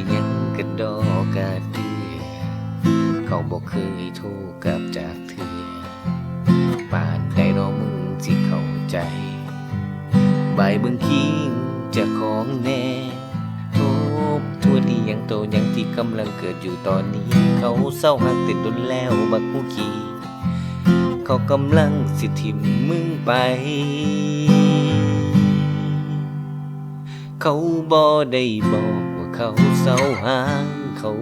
งสิโทรไปยังกันดอกกาเดือเขาบอกเคยโทรกลับจากเธอป่านใดน้องมึงสิเข้าใจ ใบเบิ่งคิงจะของแน่ทบทวนอีหยังโตยังที่กำลังเกิดอยู่ตอนนี้ เขาเศร้าหักติดดนแล้วบักมูกีเขากำลังสิทิมมึงไป เขาบ่ได้บอก เขาเศร้าหางเขา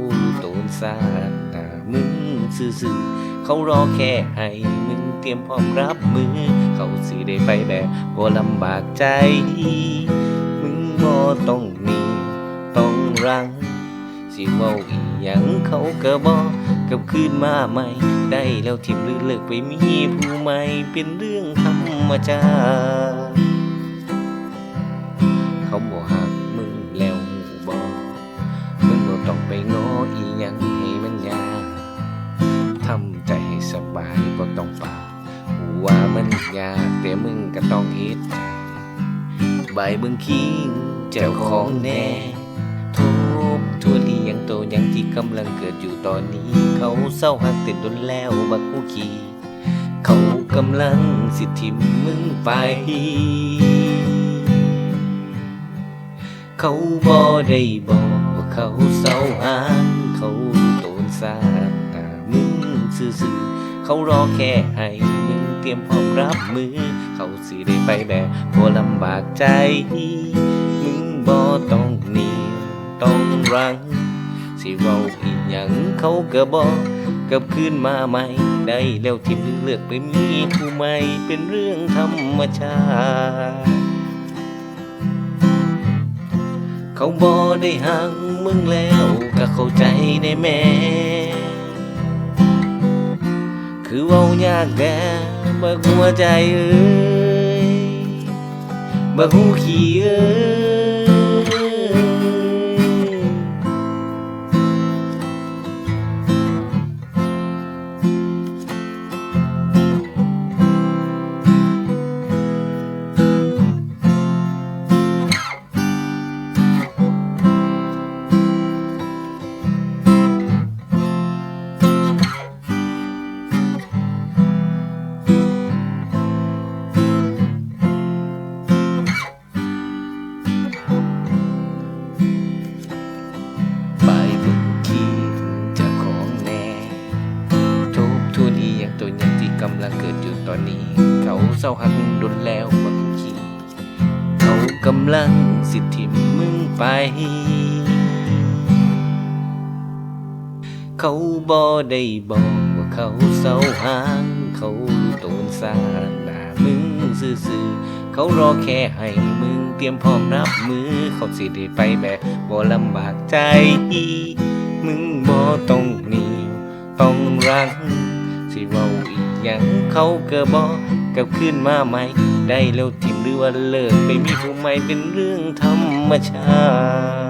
โตนสาดหน้ามึงซื่อๆเขารอแค่ให้มึงเตรียมพร้อมรับมือ เขาสิได้ไปแบบบ่ลำบากใจ มึงบ่ต้องหนีต้องรัง สิเว้าอีหยังเขาก็บอกกับคืนมาใหม่ ได้แล้วทิมหรือเลิกไปมีผู้ใหม่เป็นเรื่องธรรมชาติ ทำใจให้สบายบ่ต้องปาว่ามันยากแต่มึงก็ต้องเฮ็ดใจใบายเบิ่งคิงเจ้าของแน่ทบทวนอีหยังโตยังที่กำลังเกิดอยู่ตอนนี้ เขาเศร้าหักติดดนแล้วบักมูคีเขากำลังสิทิมมึงไป เขาบ่ได้บอกว่าเขาเศร้าหางเขาโตนสาดตา ซื่อๆเขารอแค่ให้มึงเตรียมพร้อมรับมือ เขาสิได้ไปแบบบ่ลำบากใจ มึงบ่ต้องหนีต้องรัง สิเว้าอีหยังเขาก็บอกกลับคืนมาใหม่ ได้แล้วที่มึงเลือกไปมีผู้ใหม่เป็นเรื่องธรรมชาติ เขาบ่ได้หังมึงแล้วก็เข้าใจได้แม่ คือเว้ายากแก่บักหัวใจเอ้ยบักหูขี้เอ้ย ตอนนี้เขาเศร้าหักดนแล้วบักคีเขากำลังสิทิมมึงไป เขาบ่ได้บอกว่าเขาเศร้าหางเขาโตนสาดหน้ามึงซื่อๆเขารอแค่ให้มึงเตรียมพร้อมรับมือเขาสิได้ไปแบบบ่ลำบากใจ มึงบ่ต้องหนีต้องรังสิเว้า อย่างเขาก็บอกกับขึ้นมาใหม่ ได้แล้วทิมหรือว่าเลิกไปมีผู้ใหม่เป็นเรื่องธรรมชาติ